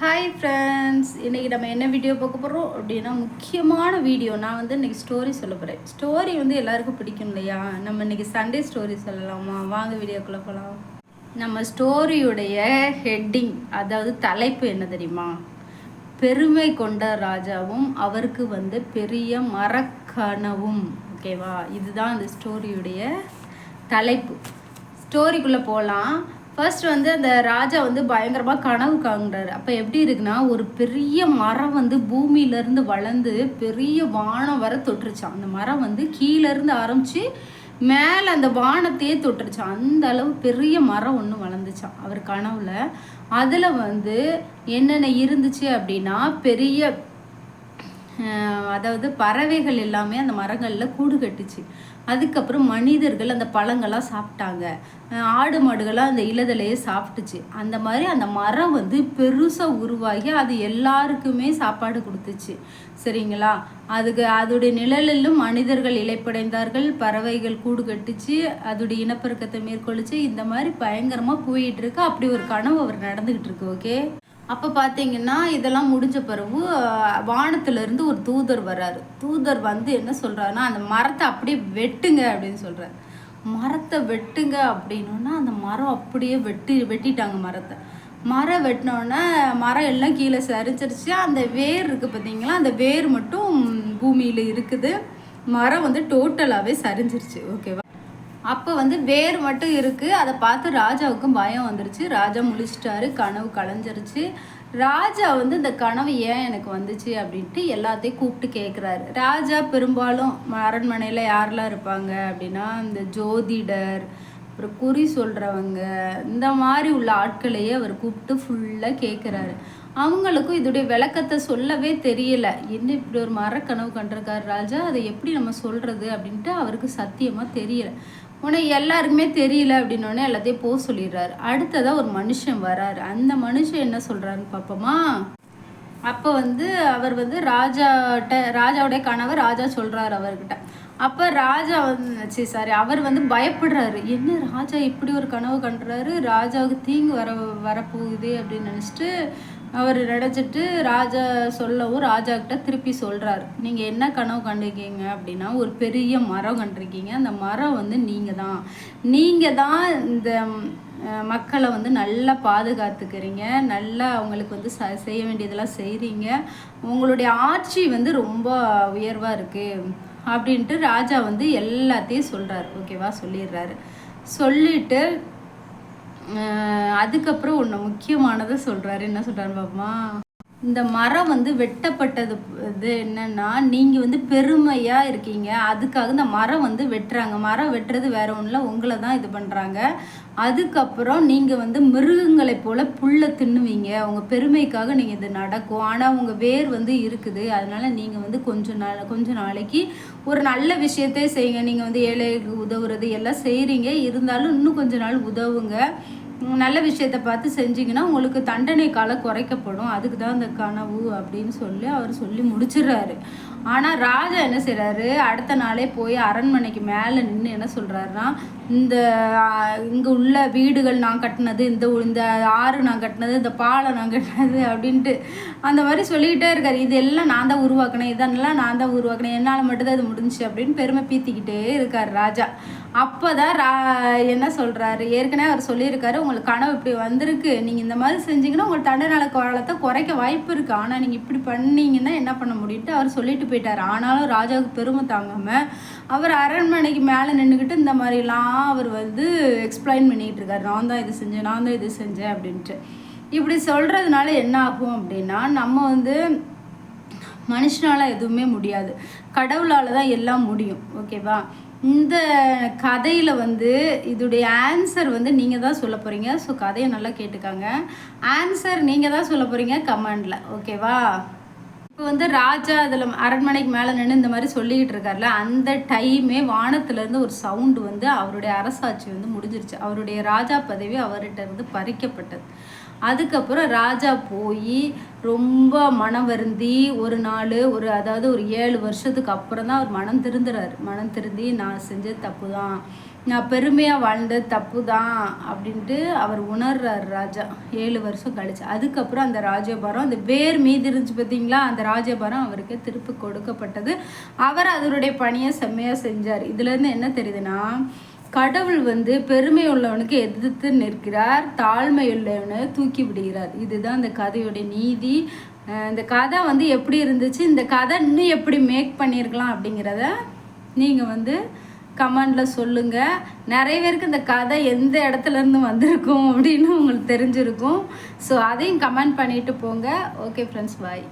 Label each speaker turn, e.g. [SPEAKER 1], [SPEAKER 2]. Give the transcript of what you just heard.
[SPEAKER 1] Hi friends இன்றைக்கி நம்ம என்ன வீடியோ பார்க்க போகிறோம் அப்படின்னா முக்கியமான வீடியோ நான் வந்து இன்றைக்கி ஸ்டோரி சொல்ல போகிறேன் ஸ்டோரி வந்து எல்லாருக்கும் பிடிக்கும் இல்லையா? நம்ம இன்றைக்கி சண்டே ஸ்டோரி சொல்லலாமா? வாங்க வீடியோக்குள்ளே போகலாம் நம்ம ஸ்டோரியுடைய ஹெட்டிங் அதாவது தலைப்பு என்ன தெரியுமா? பெருமை கொண்ட ராஜாவும் அவருக்கு வந்து பெரிய மரக்கனவும். ஓகேவா இதுதான் அந்த ஸ்டோரியுடைய தலைப்பு. ஸ்டோரிக்குள்ளே போகலாம் ஃபர்ஸ்ட் வந்து அந்த ராஜா வந்து பயங்கரமாக கனவு காண்கிறாரு அப்போ எப்படி இருக்குன்னா ஒரு பெரிய மரம் வந்து பூமியிலேருந்து வளர்ந்து பெரிய வானம் வர தொட்டுருச்சான் அந்த மரம் வந்து கீழேருந்து ஆரம்பித்து மேலே அந்த வானத்தையே தொட்டுருச்சான் அந்த அளவு பெரிய மரம் ஒன்று வளர்ந்துச்சான் அவர் கனவுல. அதில் வந்து என்னென்ன இருந்துச்சு அப்படின்னா பெரிய அதாவது பறவைகள் எல்லாமே அந்த மரங்களில் கூடு கட்டுச்சு. அதுக்கப்புறம் மனிதர்கள் அந்த பழங்கள்லாம் சாப்பிட்டாங்க. ஆடு மாடுகள்லாம் அந்த இலதலையே சாப்பிட்டுச்சு. அந்த மாதிரி அந்த மரம் வந்து பெருசாக உருவாகி அது எல்லாருக்குமே சாப்பாடு கொடுத்துச்சு. சரிங்களா? அதுக்கு அதோடைய நிழலிலும் மனிதர்கள் இழைப்படைந்தார்கள் பறவைகள் கூடு கட்டுச்சு அதோடைய இனப்பெருக்கத்தை மேற்கொள்ளுச்சு. இந்த மாதிரி பயங்கரமாக போயிட்டு இருக்கு. அப்படி ஒரு கனவு அவர் நடந்துக்கிட்டு இருக்கு ஓகே அப்போ பார்த்தீங்கன்னா இதெல்லாம் முடிஞ்ச பிறகு வானத்துலேருந்து வானத்திலிருந்து ஒரு தூதர் வர்றாரு. தூதர் வந்து என்ன சொல்கிறாருன்னா அந்த மரத்தை அப்படியே வெட்டுங்க அப்படின்னு சொல்கிறார் மரத்தை வெட்டுங்க அப்படின்னா அந்த மரம் அப்படியே வெட்டி வெட்டிட்டாங்க மரத்தை. மரம் வெட்டினோடனே மரம் எல்லாம் கீழே சரிச்சிருச்சு அந்த வேர் இருக்குது பார்த்தீங்களா அந்த வேர் மட்டும் பூமியில் இருக்குது. மரம் வந்து டோட்டலாகவே சரிஞ்சிருச்சு. ஓகேவா அப்போ வந்து வேர் மட்டும் இருக்குது அதை பார்த்து ராஜாவுக்கும் பயம் வந்துருச்சு. ராஜா முழிச்சிட்டாரு கனவு கலைஞ்சிருச்சு. ராஜா வந்து இந்த கனவு ஏன் எனக்கு வந்துச்சு அப்படின்ட்டு எல்லாத்தையும் கூப்பிட்டு கேட்குறாரு ராஜா பெரும்பாலும் அரண்மனையில் யாரெல்லாம் இருப்பாங்க அப்படின்னா இந்த ஜோதிடர் அப்புறம் குறி சொல்கிறவங்க இந்த மாதிரி உள்ள ஆட்களையே அவர் கூப்பிட்டு ஃபுல்லாக கேட்குறாரு அவங்களுக்கும் இதோடைய விளக்கத்தை சொல்லவே தெரியல. என்ன இப்படி ஒரு மரக்கனவு கண்டிருக்காரு ராஜா? அதை எப்படி நம்ம சொல்கிறது அப்படின்ட்டு அவருக்கு சத்தியமாக தெரியல. உனக்கு எல்லாருக்குமே தெரியல அப்படின்னோடனே எல்லாத்தையும் போக சொல்லிடுறாரு. அடுத்ததாக ஒரு மனுஷன் வராரு. அந்த மனுஷன் என்ன சொல்கிறாருன்னு பார்ப்போமா அப்போ வந்து அவர் வந்து ராஜாட்ட ராஜாவுடைய கணவர் ராஜா சொல்கிறார் அவர்கிட்ட. அப்போ ராஜா வந்து சரி சாரி அவர் வந்து பயப்படுறாரு. என்ன ராஜா இப்படி ஒரு கனவு கண்டுறாரு ராஜாவுக்கு தீங்கு வர வரப்போகுது அப்படின்னு நினச்சிட்டு அவர் நினச்சிட்டு ராஜா சொல்லவும் ராஜா கிட்ட திருப்பி சொல்கிறாரு நீங்கள் என்ன கனவு கண்டிருக்கீங்க அப்படின்னா ஒரு பெரிய மரம் கண்டிருக்கீங்க. அந்த மரம் வந்து நீங்கள் தான். நீங்கள் தான் இந்த மக்களை வந்து நல்லா பாதுகாத்துக்கிறீங்க. நல்லா அவங்களுக்கு வந்து ச செய்ய வேண்டியதெல்லாம் செய்கிறீங்க உங்களுடைய ஆட்சி வந்து ரொம்ப உயர்வாக இருக்குது அப்படின்ட்டு ராஜா வந்து எல்லாத்தையும் சொல்கிறாரு ஓகேவா? சொல்லிடுறாரு. சொல்லிட்டு அதுக்கப்புறம் ஒன்று முக்கியமானதை சொல்கிறாரு என்ன சொல்கிறாரு பாப்பா இந்த மரம் வந்து வெட்டப்பட்டது இது என்னன்னா நீங்கள் வந்து பெருமையாக இருக்கீங்க. அதுக்காக இந்த மரம் வந்து வெட்டுறாங்க. மரம் வெட்டுறது வேற ஒன்றும் உங்களை தான் இது பண்ணுறாங்க அதுக்கப்புறம் நீங்கள் வந்து மிருகங்களை போல் புல்லை தின்னுவீங்க. உங்கள் பெருமைக்காக நீங்கள் இது நடக்கும். ஆனால் உங்கள் வேர் வந்து இருக்குது. அதனால் நீங்கள் வந்து கொஞ்சம் நாள் கொஞ்ச நாளைக்கு ஒரு நல்ல விஷயத்தை செய்யுங்க. நீங்கள் வந்து ஏழைக்கு உதவுறது எல்லாம் செய்கிறீங்க இருந்தாலும் இன்னும் கொஞ்ச நாள் உதவுங்க. நல்ல விஷயத்தை பார்த்து செஞ்சிங்கன்னா உங்களுக்கு தண்டனை காலம் குறைக்கப்படும். அதுக்கு தான் இந்த கனவு அப்படின்னு சொல்லி அவர் சொல்லி முடிச்சிடுறாரு. ஆனால் ராஜா என்ன செய்கிறாரு அடுத்த நாளே போய் அரண்மனைக்கு மேலே நின்று என்ன சொல்கிறாருன்னா இந்த இங்கே உள்ள வீடுகள் நான் கட்டினது இந்த இந்த ஆறு நான் கட்டினது இந்த பாலம் நான் கட்டினது அப்படின்ட்டு அந்த மாதிரி சொல்லிக்கிட்டே இருக்காரு. இது எல்லாம் நான் தான் உருவாக்கினேன். இதெல்லாம் நான் தான் உருவாக்கினேன். என்னால் மட்டும்தான் இது முடிஞ்சுச்சு அப்படின்னு பெருமை பீத்திக்கிட்டே இருக்கார் ராஜா. அப்போ தான் ரா என்ன சொல்கிறாரு ஏற்கனவே அவர் சொல்லியிருக்காரு உங்களுக்கு கனவு இப்படி வந்திருக்கு. நீங்கள் இந்த மாதிரி செஞ்சீங்கன்னா உங்களுக்கு தண்டனை காலத்தை குறைக்க வாய்ப்பு இருக்குது ஆனால் நீங்கள் இப்படி பண்ணீங்கன்னா என்ன பண்ண முடியும்ட்டு அவர் சொல்லிட்டு போயிட்டார். ஆனாலும் ராஜாவுக்கு பெருமை தாங்காமல் அவர் அரண்மனைக்கு மேலே நின்றுக்கிட்டு இந்த மாதிரிலாம் அவர் வந்து எக்ஸ்பிளைன் பண்ணிகிட்டு இருக்கார். நான் தான் இது செஞ்சேன் நான் தான் இது செஞ்சேன் அப்படின்ட்டு. இப்படி சொல்கிறதுனால என்ன ஆகும் அப்படின்னா நம்ம வந்து மனுஷனால் எதுவுமே முடியாது. கடவுளால் தான் எல்லாம் முடியும். ஓகேவா இந்த கதையில் வந்து இதோடைய ஆன்சர் வந்து நீங்கள் தான் சொல்ல போகிறீங்க ஸோ கதையை நல்லா கேட்டுக்காங்க. ஆன்சர் நீங்கள் தான் சொல்ல போகிறீங்க கமெண்டில் ஓகேவா இப்போ வந்து ராஜா அதில் அரண்மனைக்கு மேலே நின்று இந்த மாதிரி சொல்லிக்கிட்டு இருக்கார்ல அந்த டைமே வானத்துலேருந்து ஒரு சவுண்டு வந்து அவருடைய அரசாட்சி வந்து முடிஞ்சிருச்சு. அவருடைய ராஜா பதவி அவர்கிட்ட இருந்து பறிக்கப்பட்டது. அதுக்கப்புறம் ராஜா போய் ரொம்ப மனம் வருந்தி ஒரு நாள் ஒரு அதாவது ஒரு ஏழு வருஷத்துக்கு அப்புறம் தான் அவர் மனம் திருந்துறாரு. மனம் திருந்தி நான் செஞ்சது தப்பு தான் நான் பெருமையாக வாழ்ந்தது தப்பு தான் அப்படின்ட்டு அவர் உணர்றார் ராஜா. ஏழு வருஷம் கழிச்சு. அதுக்கப்புறம் அந்த ராஜபாரம் அந்த வேர் மீதி இருந்துச்சு பார்த்தீங்களா அந்த ராஜபாரம் அவருக்கு திருப்பி கொடுக்கப்பட்டது. அவர் அதனுடைய பணியை செம்மையாக செஞ்சார். இதுலேருந்து என்ன தெரியுதுன்னா கடவுள் வந்து பெருமை உள்ளவனுக்கு எதிர்த்து நிற்கிறார் தாழ்மை உள்ளவனை தூக்கி விடுகிறார். இதுதான் இந்த கதையுடைய நீதி. இந்த கதை வந்து எப்படி இருந்துச்சு இந்த கதை இன்னும் எப்படி மேக் பண்ணியிருக்கலாம் அப்படிங்கிறத நீங்கள் வந்து கமெண்டில் சொல்லுங்கள் நிறைய பேருக்கு இந்த கதை எந்த இடத்துல இருந்து வந்திருக்கும் அப்படின்னு உங்களுக்கு தெரிஞ்சிருக்கும். ஸோ அதையும் கமெண்ட் பண்ணிட்டு போங்க. Okay friends bye